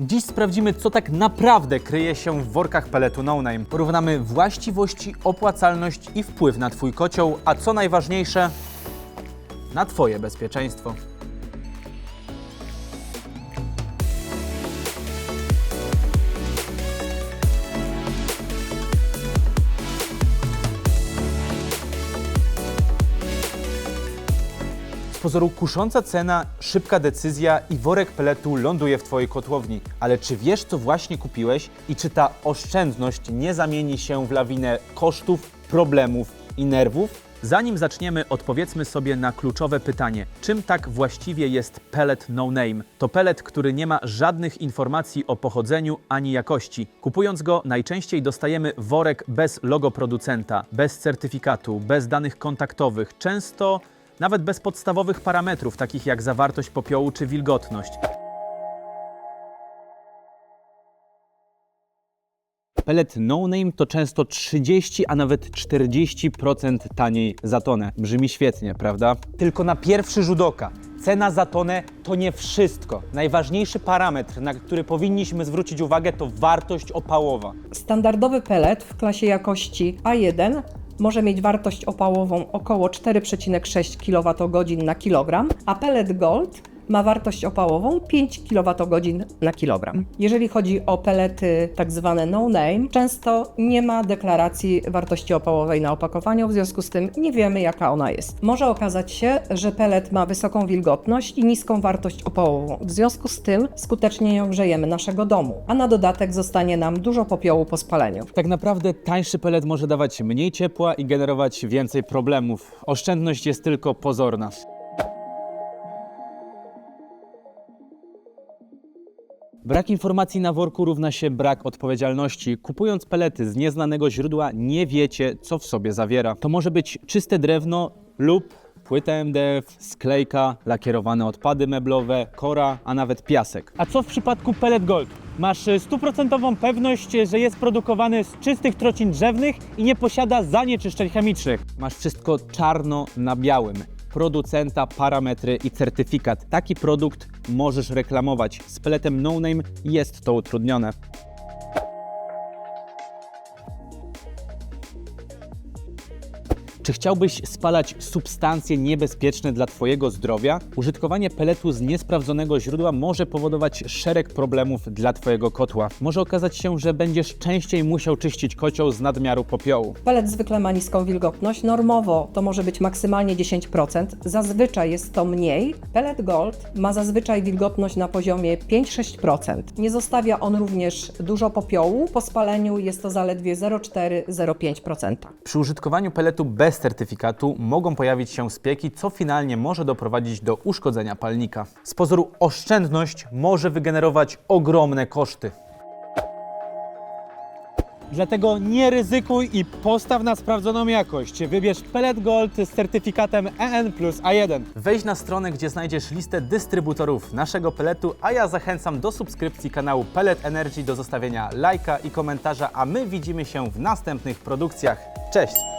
Dziś sprawdzimy, co tak naprawdę kryje się w workach peletu No Name. Porównamy właściwości, opłacalność i wpływ na Twój kocioł, a co najważniejsze, na Twoje bezpieczeństwo. Pozoru kusząca cena, szybka decyzja i worek peletu ląduje w Twojej kotłowni. Ale czy wiesz, co właśnie kupiłeś i czy ta oszczędność nie zamieni się w lawinę kosztów, problemów i nerwów? Zanim zaczniemy, odpowiedzmy sobie na kluczowe pytanie: czym tak właściwie jest pellet no name? To pellet, który nie ma żadnych informacji o pochodzeniu ani jakości. Kupując go, najczęściej dostajemy worek bez logo producenta, bez certyfikatu, bez danych kontaktowych, często nawet bez podstawowych parametrów, takich jak zawartość popiołu czy wilgotność. Pellet no name to często 30, a nawet 40% taniej za tonę. Brzmi świetnie, prawda? Tylko na pierwszy rzut oka. Cena za tonę to nie wszystko. Najważniejszy parametr, na który powinniśmy zwrócić uwagę, to wartość opałowa. Standardowy pelet w klasie jakości A1 może mieć wartość opałową około 4,6 kWh na kilogram, a pelet Gold ma wartość opałową 5 kWh na kilogram. Jeżeli chodzi o pelety tak zwane no name, często nie ma deklaracji wartości opałowej na opakowaniu, w związku z tym nie wiemy jaka ona jest. Może okazać się, że pelet ma wysoką wilgotność i niską wartość opałową. W związku z tym skutecznie nie ogrzejemy naszego domu, a na dodatek zostanie nam dużo popiołu po spaleniu. Tak naprawdę tańszy pelet może dawać mniej ciepła i generować więcej problemów. Oszczędność jest tylko pozorna. Brak informacji na worku równa się brak odpowiedzialności. Kupując pelety z nieznanego źródła, nie wiecie, co w sobie zawiera. To może być czyste drewno lub płyta MDF, sklejka, lakierowane odpady meblowe, kora, a nawet piasek. A co w przypadku Pellet Gold? Masz stuprocentową pewność, że jest produkowany z czystych trocin drzewnych i nie posiada zanieczyszczeń chemicznych. Masz wszystko czarno na białym producenta, parametry i certyfikat. Taki produkt możesz reklamować. Z peletem No Name jest to utrudnione. Czy chciałbyś spalać substancje niebezpieczne dla Twojego zdrowia? Użytkowanie peletu z niesprawdzonego źródła może powodować szereg problemów dla Twojego kotła. Może okazać się, że będziesz częściej musiał czyścić kocioł z nadmiaru popiołu. Pelet zwykle ma niską wilgotność, normowo to może być maksymalnie 10%, zazwyczaj jest to mniej. Pelet Gold ma zazwyczaj wilgotność na poziomie 5-6%. Nie zostawia on również dużo popiołu, po spaleniu jest to zaledwie 0,4-0,5%. Przy użytkowaniu peletu bez certyfikatu mogą pojawić się spieki, co finalnie może doprowadzić do uszkodzenia palnika. Z pozoru oszczędność może wygenerować ogromne koszty. Dlatego nie ryzykuj i postaw na sprawdzoną jakość. Wybierz Pellet Gold z certyfikatem EN plus A1. Wejdź na stronę, gdzie znajdziesz listę dystrybutorów naszego peletu, a ja zachęcam do subskrypcji kanału Pellet Energy, do zostawienia lajka i komentarza, a my widzimy się w następnych produkcjach. Cześć!